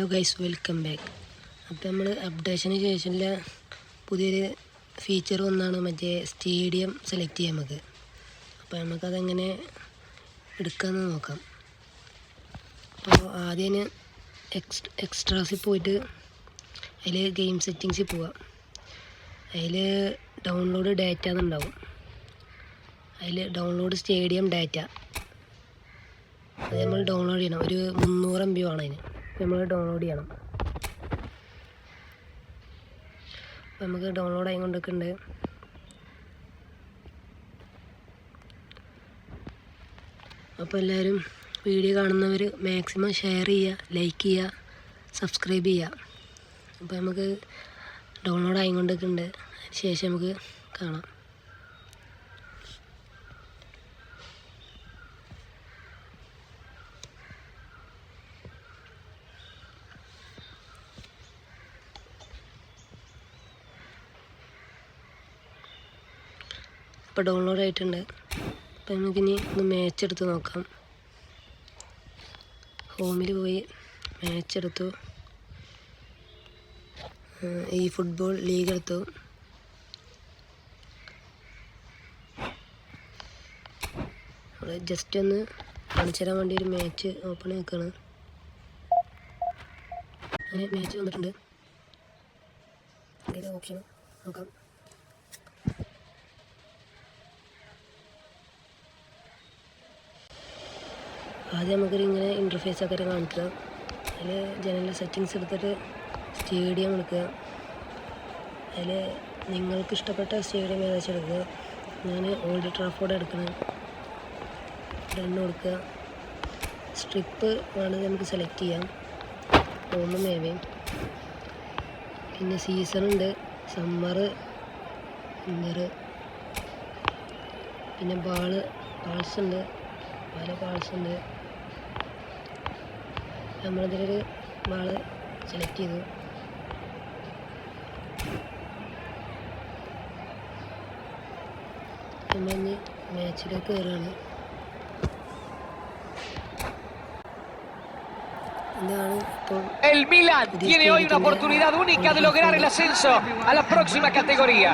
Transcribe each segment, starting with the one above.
Hello guys welcome back അപ്പോൾ നമ്മൾ അപ്ഡേഷന് ശേഷമുള്ള പുതിയൊരു ഫീച്ചർ ഒന്നാണ് മറ്റേ സ്റ്റേഡിയം സെലക്ട് ചെയ്യാൻ നമുക്ക്. അപ്പോൾ നമുക്കതെങ്ങനെ എടുക്കാമെന്ന് നോക്കാം. അപ്പോൾ ആദ്യം എക്സ് എക്സ്ട്രാസിൽ പോയിട്ട് അതിൽ ഗെയിം സെറ്റിങ്സിൽ പോവാം. അതിൽ ഡൗൺലോഡ് ഡാറ്റ എന്നുണ്ടാവും. അതിൽ ഡൗൺലോഡ് സ്റ്റേഡിയം ഡാറ്റ അത് നമ്മൾ ഡൗൺലോഡ് ചെയ്യണം. ഒരു മുന്നൂറ് എം ബി വേണം അതിന്. നമ്മൾ ഡൗൺലോഡ് ചെയ്യണം. നമുക്ക് ഡൗൺലോഡ് ആയി കൊണ്ടൊക്കെ അപ്പോൾ എല്ലാവരും വീഡിയോ കാണുന്നവർ മാക്സിമം ഷെയർ ചെയ്യുക ലൈക്ക് ചെയ്യുക സബ്സ്ക്രൈബ് ചെയ്യുക. അപ്പോൾ നമുക്ക് ഡൗൺലോഡ് ആയിക്കൊണ്ടൊക്കെ ഉണ്ട് ശേഷം നമുക്ക് കാണാം. ഇപ്പോൾ ഡൗൺലോഡ് ആയിട്ടുണ്ട്. അപ്പോൾ നമുക്കിനി ഒന്ന് മാച്ച് എടുത്ത് നോക്കാം. ഹോമിൽ പോയി മാച്ച് എടുത്തു. ഈ ഫുട്ബോൾ ലീഗ് എടുത്തു. ജസ്റ്റ് ഒന്ന് കാണിച്ചു തരാൻ വേണ്ടി ഒരു മാച്ച് ഓപ്പൺ ആക്കുകയാണ് അങ്ങനെ മാച്ച് വന്നിട്ടുണ്ട്. ഓപ്ഷൻ നോക്കാം. ആദ്യം നമുക്കൊരു ഇങ്ങനെ ഇന്റർഫേസ് ഒക്കെ കാണിക്കുക. അതിൽ ജനറൽ സെറ്റിങ്സ് എടുത്തിട്ട് സ്റ്റേഡിയം എടുക്കുക. അതിൽ നിങ്ങൾക്ക് ഇഷ്ടപ്പെട്ട സ്റ്റേഡിയം ഏകദേശം എടുക്കുക. ഞാൻ ഓൾഡ് ട്രാഫോർഡ് എടുക്കണം. റണ്ണ് കൊടുക്കുക. സ്ട്രിപ്പ് വേണമെങ്കിൽ നമുക്ക് സെലക്ട് ചെയ്യാം. ഓണം മേവയും പിന്നെ സീസൺ ഉണ്ട്. സമ്മർ വിന്റർ പിന്നെ ബാൾ ബാൾസ് ഉണ്ട്. പല ബാൾസ് ഉണ്ട്. നമ്മളിതിലൊരു ബാള് സെലക്ട് ചെയ്തു നമ്മളിനി മാച്ചിലേക്ക് കയറുകയാണ് ഇതാണ് ഇപ്പോൾ El Milan tiene hoy una oportunidad única de lograr el ascenso a la próxima categoría.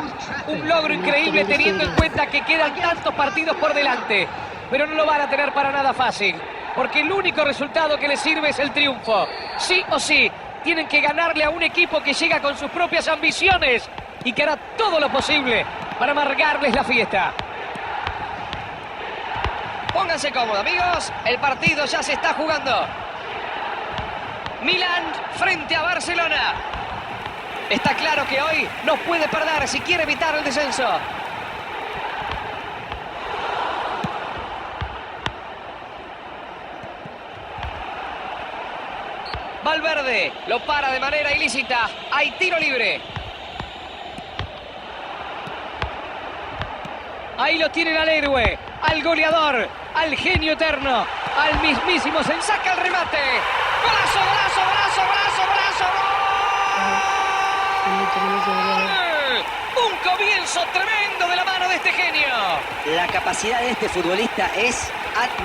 Un logro increíble teniendo en cuenta que quedan tantos partidos por delante. Pero no lo van a tener para nada fácil. Porque el único resultado que les sirve es el triunfo. Sí o sí, tienen que ganarle a un equipo que llega con sus propias ambiciones y que hará todo lo posible para amargarles la fiesta. Pónganse cómodos, amigos. El partido ya se está jugando. Milan frente a Barcelona. Está claro que hoy no puede perder si quiere evitar el descenso. Valverde lo para de manera ilícita. Hay tiro libre. Ahí lo tienen al héroe, al goleador, al genio eterno, al mismísimo Sen- Saca el remate. ഇനി tenemos que ver ¡Gol! Un comienzo tremendo de la mano de este genio. La capacidad de este futbolista es admirable.